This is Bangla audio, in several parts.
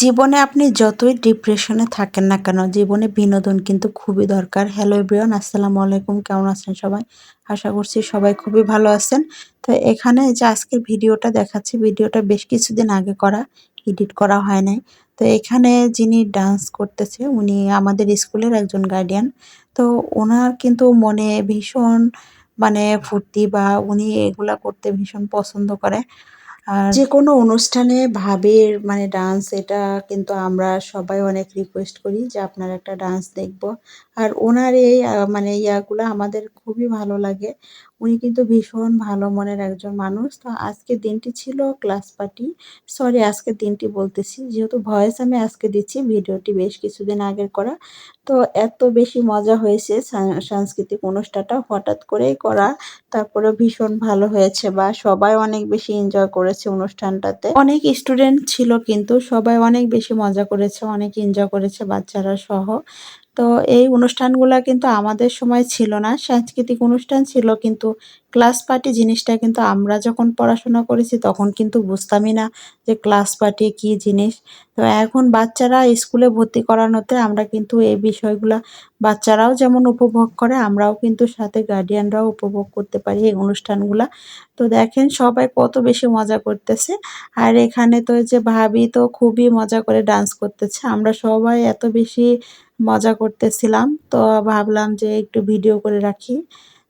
জীবনে আপনি যতই ডিপ্রেশনে থাকেন না কেন, জীবনে বিনোদন কিন্তু খুবই দরকার। হ্যালো এভরিওয়ান আসসালামু আলাইকুম, কেমন আছেন সবাই? আশা করছি সবাই খুবই ভালো আছেন। তো এখানে যে আজকের ভিডিওটা দেখাচ্ছি, ভিডিওটা বেশ কিছুদিন আগে করা এডিট করা হয় নাই। তো এখানে যিনি ডান্স করতেছে, উনি আমাদের স্কুলের একজন গার্ডিয়ান তো ওনার কিন্তু মনে ভীষণ মানে ফুর্তি বা উনি এগুলা করতে ভীষণ পছন্দ করে। যে কোনো অনুষ্ঠানে ভাবের মানে ডান্স এটা কিন্তু আমরা সবাই অনেক রিকোয়েস্ট করি যে আপনার একটা ডান্স দেখব। আর ওনার এই মানে ইয়াগুলো আমাদের খুবই ভালো লাগে। উনি কিন্তু ভীষণ ভালো মনের একজন মানুষ। তো আজকের দিনটি ছিল ক্লাস পার্টি সরি আজকের দিনটি বলতেছি। যেহেতু ভয়েস আমি আজকে দিচ্ছি, ভিডিওটি বেশ কিছুদিন আগের করা। তো এত বেশি মজা হয়েছে সাংস্কৃতিক অনুষ্ঠানটা। হঠাৎ করেই করা তারপরে ভীষণ ভালো হয়েছে বা সবাই অনেক বেশি এনজয় করেছে অনুষ্ঠানটাতে। অনেক স্টুডেন্ট ছিল কিন্তু সবাই অনেক বেশি মজা করেছে, অনেক এনজয় করেছে বাচ্চারা সহ। তো এই অনুষ্ঠানগুলো কিন্তু আমাদের সময় ছিল না সাংস্কৃতিক অনুষ্ঠান ছিল কিন্তু ক্লাস পার্টি জিনিসটা কিন্তু আমরা যখন পড়াশোনা করেছি তখন কিন্তু বুঝতামই না যে ক্লাস পার্টি কী জিনিস। তো এখন বাচ্চারা স্কুলে ভর্তি করানোতে আমরা কিন্তু এই বিষয়গুলা বাচ্চারাও যেমন উপভোগ করে, আমরাও কিন্তু সাথে গার্ডিয়ানরাও উপভোগ করতে পারি এই অনুষ্ঠানগুলো। তো দেখেন সবাই কত বেশি মজা করতেছে। আর এখানে তো যে ভাবি তো খুবই মজা করে ডান্স করতেছে, আমরা সবাই এত বেশি মজা করতেছিলাম। তো ভাবলাম যে একটু ভিডিও করে রাখি।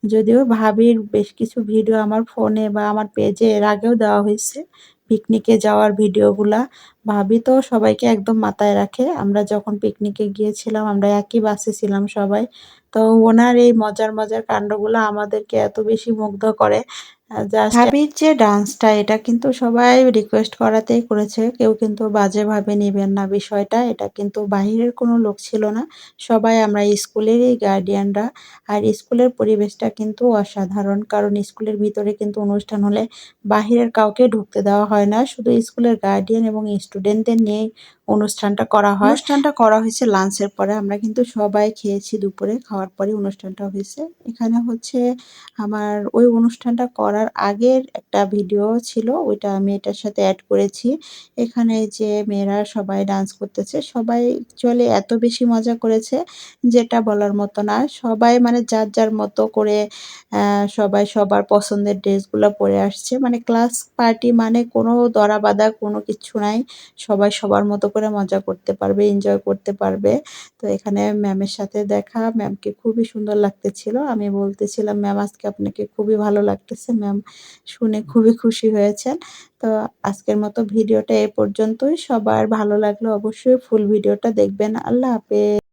যদিও ভাবির বেশ কিছু ভিডিও আমার ফোনে বা আমার পেজে এর আগেও দেওয়া হয়েছে। পিকনিকে যাওয়ার ভিডিওগুলা ভাবি তো সবাইকে একদম মাথায় রাখে। আমরা যখন পিকনিকে গিয়েছিলাম, আমরা একই বাসে ছিলাম সবাই। তো ওনার এই মজার মজার কাণ্ডগুলো আমাদেরকে এত বেশি মুগ্ধ করে। ভাবির যে ডান্সটা এটা কিন্তু সবাই রিকোয়েস্ট করাতেই করেছে। কেউ কিন্তু বাজেভাবে নেবেন না বিষয়টা। এটা কিন্তু বাহিরের কোনো লোক ছিল না। সবাই আমরা স্কুলেরই গার্ডিয়ানরা আর স্কুলের পরিবেশটা কিন্তু অসাধারণ। কারণ স্কুলের ভিতরে কিন্তু অনুষ্ঠান হলে বাহিরের কাউকে ঢুকতে দেওয়া হয় না। শুধু স্কুলের গার্ডিয়ান এবং স্টুডেন্টদের নিয়ে অনুষ্ঠানটা করা হয়। অনুষ্ঠানটা করা হয়েছে লাঞ্চের পরে। আমরা কিন্তু সবাই খেয়েছি দুপুরে, খাওয়ার পরে অনুষ্ঠানটা হয়েছে। এখানে হচ্ছে আমার ওই অনুষ্ঠানটা করার আগের একটা ভিডিও ছিল, ওইটা আমি এটার সাথে অ্যাড করেছি। এখানে যে মেয়েরা সবাই ডান্স করতেছে, সবাই চলে এত বেশি মজা করেছে যেটা বলার মতো না। সবাই মানে যার যার মতো করে সবাই সবার পছন্দের ড্রেসগুলো পরে আসছে। মানে ক্লাস পার্টি মানে কোনো দরা বাঁধা কোনো কিছু নাই। সবাই সবার মতো করে মজা করতে পারবে এনজয় করতে পারবে। তো এখানে ম্যামের সাথে দেখা ম্যামকে খুবই সুন্দর লাগতেছিল। আমি বলতেছিলাম ম্যাম আজকে আপনাকে খুবই ভালো লাগতেছে ম্যাম শুনে খুবই খুশি হয়েছেন। তো আজকের মতো ভিডিওটা এ পর্যন্তই। সবার ভালো লাগল অবশ্যই ফুল ভিডিওটা দেখবেন। আল্লাহ হাফেজ।